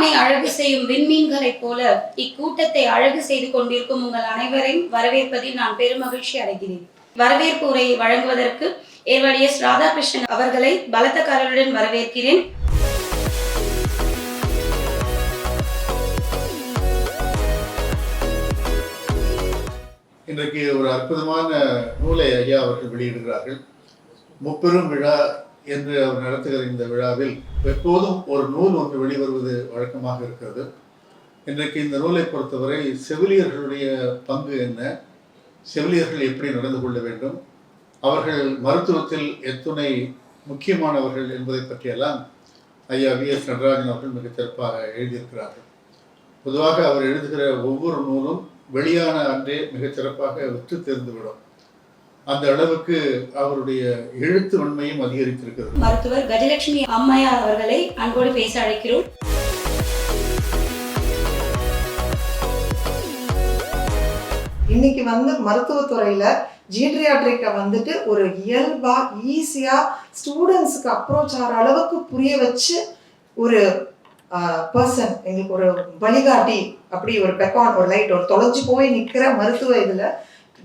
வானை அழகு செய்யும் விண்மீன்களைப் போல இக்கூட்டத்தை அழகு செய்து கொண்டிருக்கும் உங்கள் அனைவரையும் வரவேற்பதில் நான் பெருமகிழ்ச்சி அடைகிறேன். வரவேற்பு உரையை வழங்குவதற்கு ஏர்வழி எஸ் ராதாகிருஷ்ணன் அவர்களை பலத்த கரலுடன் வரவேற்கிறேன். இன்றைக்கு ஒரு அற்புதமான நூலை ஐயா அவர்கள் வெளியிடுகிறார்கள். முப்பெரும் விழா என்று அவர் நடத்துகிற இந்த விழாவில் எப்போதும் ஒரு நூல் ஒன்று வெளிவருவது வழக்கமாக இருக்கிறது. இன்றைக்கு இந்த நூலை பொறுத்தவரை செவிலியர்களுடைய பங்கு என்ன? செவிலியர்கள் எப்படி நடந்து கொள்ள வேண்டும்? அவர்கள் மருத்துவத்தில் எத்துணை முக்கியமானவர்கள் என்பதை பற்றியெல்லாம் ஐயா வி எஸ் நடராஜன் அவர்கள் மிகச் சிறப்பாக எழுதியிருக்கிறார்கள். பொதுவாக அவர் எழுதுகிற ஒவ்வொரு நூலும் வெளியான அன்றே மிகச் சிறப்பாக விற்று தெரிந்துவிடும். அந்த அளவுக்கு அவருடைய எழுத்து வன்மையும் அதிகரித்திருக்கிறது. மருத்துவர் கஜலட்சுமி அம்மையார் அவர்களை அன்போடு பேச அழைக்கிறோம். இன்னைக்கு வந்து மருத்துவத்துறையில ஜீட்ரியாட்ரிக்கை வந்துட்டு ஒரு இயல்பா ஈஸியா ஸ்டூடெண்ட்ஸுக்கு அப்ரோச் ஆகிற அளவுக்கு புரிய வச்சு ஒரு பர்சன் எங்களுக்கு ஒரு வழிகாட்டி அப்படி ஒரு பெக்கான் ஒரு லைட் ஒரு தொலைஞ்சு போய் நிற்கிற மருத்துவ இதுல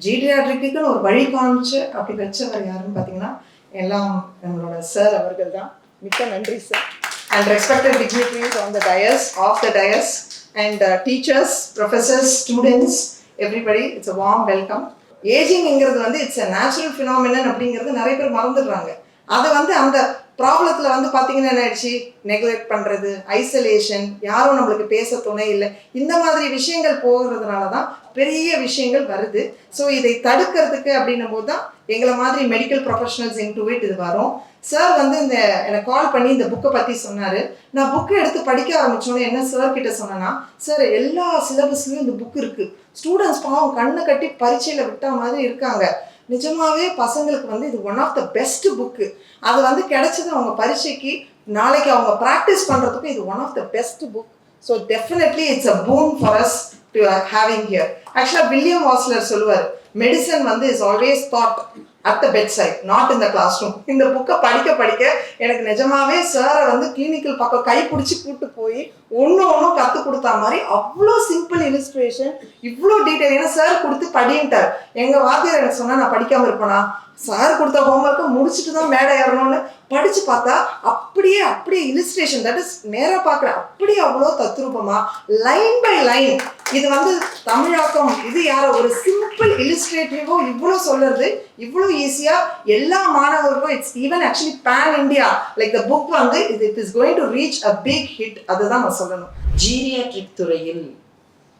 ஜீட்ரியாட்ரிக்குன்னு ஒரு வழி காமிச்சு அப்படி வச்சவர் யாருன்னு பார்த்தீங்கன்னா எல்லாம் நம்மளோட சார் அவர்கள் தான் மிக்க நன்றி sir and respected dignitaries on the dais of the dais and teachers professors students everybody it's a warm welcome ஏஜிங்கிறது வந்து இட்ஸ் அ நேச்சுரல் ஃபினாமினன் அப்படிங்கிறது நிறைய பேர் மறந்துடுறாங்க. அதை வந்து அந்த ப்ராப்ளத்தில் வந்து பார்த்தீங்கன்னா என்ன ஆயிடுச்சு நெக்லெக்ட் பண்ணுறது ஐசோலேஷன் யாரும் நம்மளுக்கு பேச துணை இல்லை. இந்த மாதிரி விஷயங்கள் போகிறதுனால தான் பெரிய விஷயங்கள் வருது. ஸோ இதை தடுக்கிறதுக்கு அப்படின்னும் போது தான் எங்களை மாதிரி மெடிக்கல் ப்ரொஃபஷனல்ஸ் இன் இட் இது வரும். சார் வந்து இந்த எனக்கு கால் பண்ணி இந்த புக்கை பற்றி சொன்னார். நான் புக்கை எடுத்து படிக்க ஆரம்பித்தோன்னே என்ன சார் கிட்ட சொன்னேன்னா சார் எல்லா சிலபஸ்லையும் இந்த புக் இருக்குது ஸ்டூடெண்ட்ஸ் பாவம் கண்ணை கட்டி பரீட்சையில் விட்டா மாதிரி இருக்காங்க. நிஜமாவே பசங்களுக்கு வந்து இது one of the best book அது வந்து கிடைச்சது அவங்க பரீட்சைக்கு நாளைக்கு அவங்க ப்ராக்டிஸ் பண்ணுறதுக்கு இது one of the best book so definitely it's a boon for us to having here ஆக்சுவலாக வில்லியம் வாஸ்லர் சொல்லுவார் மெடிசன் வந்து is always taught at the bedside not இந்த கிளாஸ் ரூம் இந்த புக்கை படிக்க படிக்க எனக்கு நிஜமாவே சாரை வந்து கிளினிக்கல் பக்கம் கை பிடிச்சி கூட்டு போய் ஒன்று ஒன்றும் கற்றுக் கொடுத்தா மாதிரி அவ்வளோ சிம்பிள் இலிஸ்ட்ரேஷன் இவ்வளோ டீட்டெயில் ஏன்னா சார் கொடுத்து படின்ட்டார். எங்கள் வாத்தியார் எனக்கு சொன்னால் நான் படிக்காமல் இருப்பேனா? சார் கொடுத்த ஹோம்ஒர்க்கை முடிச்சுட்டு தான் மேடை ஏறணும்னு படித்து பார்த்தா அப்படியே அப்படியே இலிஸ்ட்ரேஷன் தட் இஸ் நேராக பார்க்குற அப்படியே அவ்வளோ தத்ரூபமா லைன் பை லைன் இது வந்து தமிழாக்கம். இது யாரோ ஒரு சிம்பிள் இலிஸ்ட்ரேட்டிவோ இவ்வளோ சொல்லுறது இவ்வளோ ஈஸியாக எல்லா மாணவர்களுக்கும் it's even actually pan India like the book வந்து இது it is going to reach a big hit அதுதான் நான் சொல்லணும். ஜீரியாட்ரிக் துறையில்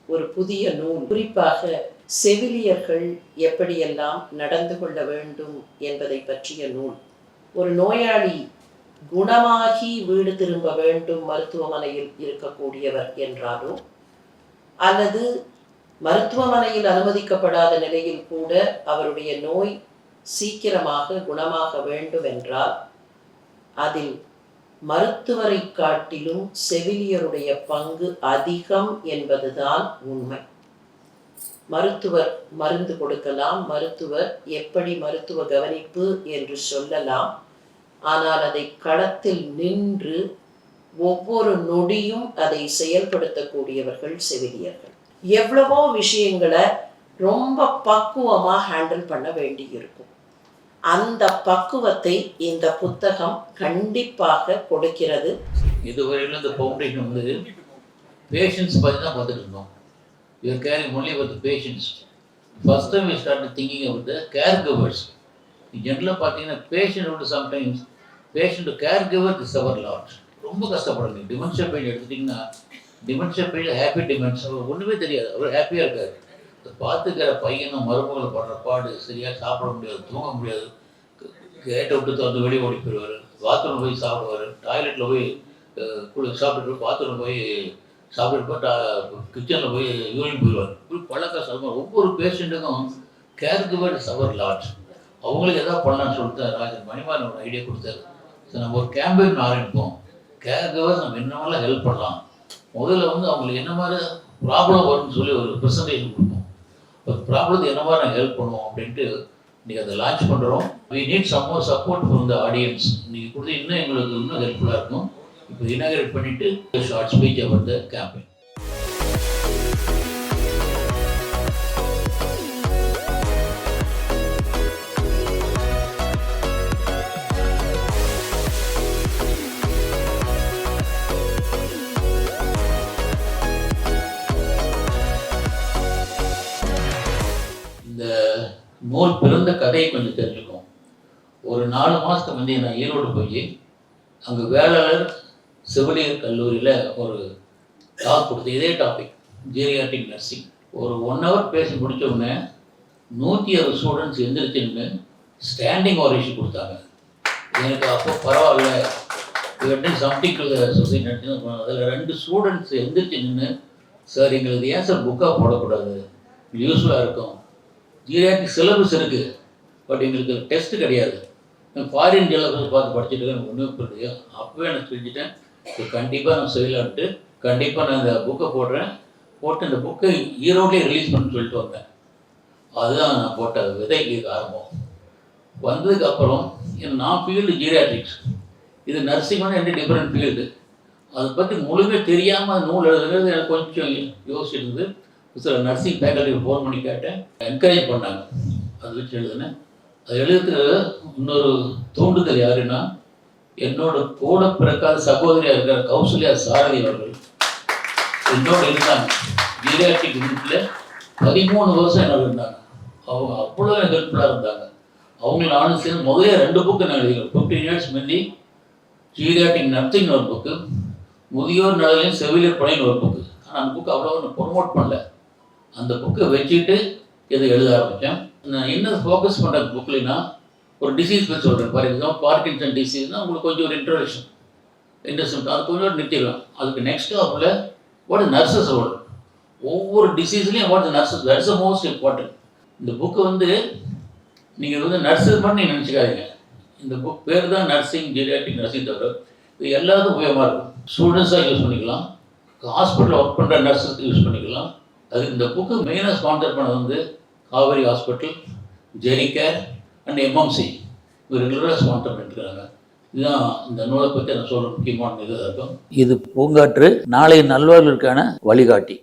ஒரு புதிய நூல். குறிப்பாக செவிலியர்கள் எப்படியெல்லாம் நடந்து கொள்ள வேண்டும் என்பதை பற்றிய நூல். ஒரு நோயாளி குணமாகி வீடு திரும்ப வேண்டும் மருத்துவமனையில் இருக்கக்கூடியவர் என்றாலோ அல்லது மருத்துவமனையில் அனுமதிக்கப்படாத நிலையில் கூட அவருடைய நோய் சீக்கிரமாக குணமாக வேண்டும் என்றால் அதில் மருத்துவரை காட்டிலும் செவிலியருடைய பங்கு அதிகம் என்பதுதான் உண்மை. மருத்துவர் மருந்து கொடுக்கலாம் மருத்துவர் எப்படி மருத்துவ கவனிப்பு என்று சொல்லலாம். ஆனால் அதை களத்தில் நின்று ஒவ்வொரு நொடியும் அதை செயல்படுத்தக்கூடியவர்கள் செவிலியர்கள். எவ்வளவோ விஷயங்களை ரொம்ப பக்குவமாக ஹேண்டில் பண்ண வேண்டி இருக்கும் அந்த பக்குவத்தை இந்த புத்தகம் கண்டிப்பாக கொடுக்கிறது. இதுவரையிலும் இந்த ஃபவுண்டேஷன் வந்து பேஷண்ட்ஸ் பற்றி தான் பார்த்துட்டு இருந்தோம். You're caring only with patients first time you start thinking about the caregivers ஜென்ரலாக பார்த்தீங்கன்னா பேஷண்ட்டோட sometimes patient caregiver is our lot ரொம்ப கஷ்டப்படுறது. டிமென்ஷியா பெயின் எடுத்துட்டிங்கன்னா டிமென்ஷியா பெயின் ஹாப்பி டிமென்ஷன் ஒன்றுமே தெரியாது. அவர் ஹாப்பியாக இருக்காரு. பார்த்துக்கிற பையனும் மருமகளை படுற பாடு சரியாக சாப்பிட முடியாது தூங்க முடியாது. கேட்டை விட்டு திறந்து வெளியே ஓடி போயிடுவார். பாத்ரூம் போய் சாப்பிடுவார். டாய்லெட்டில் போய் குளி சாப்பிட்டு பாத்ரூம் போய் சாப்பிட்டுட்டு கிச்சனில் போய் யூரின் போயிடுவார். இப்படி பழக்க கஷ்டம் ஒவ்வொரு பேஷண்ட்டுக்கும் கேர் கிவர் சவர் லாட் அவங்களுக்கு எதாவது பண்ணலாம்னு சொல்லிட்டு ராஜன் மணிமாறன் ஒரு ஐடியா கொடுத்தாரு. ஸோ நம்ம ஒரு கேம்பெயின் ஆரம்பிப்போம். கேர் கிவர் நம்ம மாதிரிலாம் ஹெல்ப் பண்ணலாம். முதல்ல வந்து அவங்களுக்கு என்ன மாதிரி ப்ராப்ளம் வரும்னு சொல்லி ஒரு ப்ரெசன்டேஷன் கொடுப்போம். இப்போ ப்ராப்ளத்துக்கு என்னவா நாங்கள் ஹெல்ப் பண்ணுவோம் அப்படின்ட்டு இன்றைக்கி அதை லான்ச் பண்ணுறோம் we need some more support from the audience நீங்கள் கொடுத்து இன்னும் எங்களுக்கு இன்னும் ஹெல்ப்ஃபுல்லாக இருக்கும். இப்போ இனாகரேட் பண்ணிவிட்டு ஷார்ட் ஸ்பீச் அவர் த கேம்பெயின் நூல் பிறந்த கதையை கொஞ்சம் தெரிஞ்சுக்கோம் ஒரு நாலு மாதத்துக்கு முந்தைய நான் ஈரோடு போய் அங்கே வேளாளர் செவிலியர் கல்லூரியில் ஒரு டாக் கொடுத்து இதே டாபிக் ஜீரியாட்டிக் நர்சிங் ஒரு ஒன் ஹவர் பேசி முடித்த உடனே நூற்றி அறுபது ஸ்டூடெண்ட்ஸ் எந்திரிச்சுன்னு ஸ்டாண்டிங் ஓரேஷன் கொடுத்தாங்க. எனக்கு அப்போ பரவாயில்ல இவர்கிட்ட சம்திங் சொசைட்டி அதில் ரெண்டு ஸ்டூடெண்ட்ஸ் எந்திரிச்சு நின்று சார் எங்களுக்கு ஏன் சார் புக்காக போடக்கூடாது? யூஸ்ஃபுல்லாக இருக்கும். ஜிஆர்டி சிலபஸ் இருக்குது பட் எங்களுக்கு டெஸ்ட் கிடையாது. நான் ஃபாரின் சிலபஸ் பார்த்து படிச்சுட்டு எனக்கு ஒன்றும் புரியலையோ. அப்போவே நான் செஞ்சுட்டேன் கண்டிப்பாக நான் செய்யலான்ட்டு. கண்டிப்பாக நான் இந்த புக்கை போடுறேன். போட்டு இந்த புக்கை ஈரோட்லேயே ரிலீஸ் பண்ணு சொல்லிட்டு வந்தேன். அதுதான் நான் போட்ட விதைக்கு ஆரம்பம். வந்ததுக்கப்புறம் நான் ஃபீல்டு ஜீரியாட்ரிக்ஸ் இது நர்சிங்கான ரெண்டு டிஃப்ரெண்ட் ஃபீல்டு அதை பற்றி முழுமையாக தெரியாமல் நூல் எழுதுறது எனக்கு கொஞ்சம் யோசிச்சிருந்து சில நர்சிங் ஃபேக்கல்ட்டிக்கு ஃபோன் பண்ணி கேட்டேன். என்கரேஜ் பண்ணாங்க. அது வச்சு எழுதினேன். அது எழுதுறதுக்கு இன்னொரு தூண்டுதல் யாருன்னா என்னோட கூட பிறக்காத சகோதரியாக இருக்கிற கௌசல்யா சாரதி அவர்கள். என்னோட இருந்தாங்க. ஜீரியாட்டிக் யூனிட்டில் பதிமூணு வருஷம் என்னோட இருந்தாங்க. அவங்க அவ்வளோ எனக்கு ஹெல்ப்ஃபுல்லாக இருந்தாங்க. அவங்க நானும் சேர்ந்து முதல்ல ரெண்டு புக்கு நான் எழுதிக்கிறேன் ஃபிஃப்டீன் இயர்ஸ் முந்தி ஜீரியாட்டிக் நர்த்திங் ஒரு புக்கு முதியோர் நலனையும் செவிலியர் பணின்னு ஒரு புக்கு ஆனால் அந்த புக்கு அவ்வளோ நான் ப்ரொமோட் பண்ணல. அந்த புக்கை வச்சுட்டு இதை எழுத ஆரம்பித்தேன் நான் என்ன ஃபோக்கஸ் பண்ணுற புக்லினா ஒரு டிசீஸ் பற்றி சொல்கிறேன் ஃபார் எக்ஸாம்பிள் பார்க்கின்சன் டிசீஸ்னால் உங்களுக்கு கொஞ்சம் ஒரு இன்ட்ரடக்ஷன் இன்ட்ரெஸ்ட் அது கொஞ்சம் நிறுத்திடுவேன் அதுக்கு நெக்ஸ்ட் ஆஃபில் வாட் நர்சஸ் ரோல் ஒவ்வொரு டிசீஸ்லையும் what nurses that's most important இந்த புக்கு வந்து நீங்கள் வந்து நர்சஸ் மட்டும் நீங்கள் நினச்சிக்காதீங்க. இந்த புக் பேர் தான் நர்சிங் ஜீரியாட்டிக் நர்சிங் தவிர இது எல்லாத்துக்கும் உபயோகமாக இருக்கும். ஸ்டூடெண்ட்ஸாக யூஸ் பண்ணிக்கலாம். ஹாஸ்பிட்டலில் ஒர்க் பண்ணுற நர்ஸுக்கு யூஸ் பண்ணிக்கலாம். அது இந்த புக்கு மெயினாக ஸ்பான்சர் பண்ணது வந்து Kaveri hospital Gericare and MMC இவர் ரெகுலராக ஸ்பான்சர் பண்ணிட்டுருக்காங்க இதுதான் இந்த நூலை பற்றி நான் சொல்கிற முக்கியமான இது இருக்கும் இது பூங்காற்று நாளைய நல்வாழ்வுக்கான வழிகாட்டி.